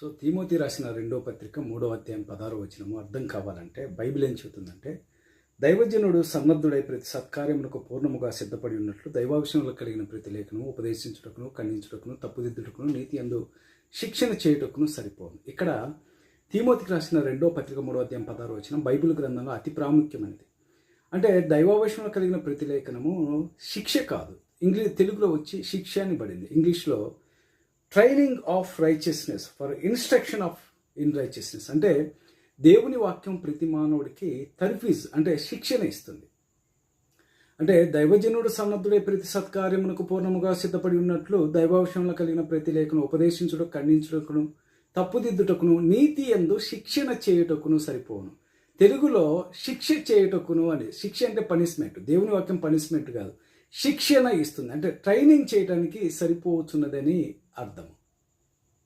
So Timothy రాసిన రెండో పత్రిక మూడో అధ్యాయం పదహారు వచనము అర్థం కావాలంటే బైబిల్ ఏం చెబుతుందంటే దైవజనుడు సన్నద్ధుడై ప్రతి సత్కార్యములకు పూర్ణముగా సిద్ధపడి ఉన్నట్లు దైవావిషయంలో కలిగిన ప్రతి లేఖను ఉపదేశించుటకును ఖండించుటకును తప్పుదిద్దుటకును నీతి అందు శిక్షణ చేయుటకును సరిపోను. ఇక్కడ తిమోతికి రాసిన రెండో పత్రిక మూడో అధ్యాయం పదహారు వచనం బైబిల్ గ్రంథంలో అతి ప్రాముఖ్యమైనది. అంటే దైవావేశంలో కలిగిన ప్రతి లేఖనము శిక్ష కాదు. ఇంగ్లీష్ తెలుగులో వచ్చి శిక్ష అని పడింది. ఇంగ్లీష్లో training of righteousness for instruction of in righteousness అంటే దేవుని వాక్యం ప్రతి మానవుడికి తర్ఫీజ్ అంటే శిక్షణ ఇస్తుంది. అంటే దైవజనుడు సన్నద్ధుడే ప్రతి సత్కార్యమునకు పూర్ణముగా సిద్ధపడి ఉన్నట్లు దైవాంశంలో కలిగిన ప్రతి లేఖను ఉపదేశించుటకు ఖండించుటకును తప్పుదిద్దుటకును నీతి ఎందు శిక్షణ చేయుటకును సరిపోను. తెలుగులో శిక్ష చేయుటకును అని శిక్ష అంటే పనిష్మెంట్ దేవుని వాక్యం పనిష్మెంట్ కాదు. శిక్షణ ఇస్తుంది. అంటే ట్రైనింగ్ చేయడానికి సరిపోతున్నదని అర్థం.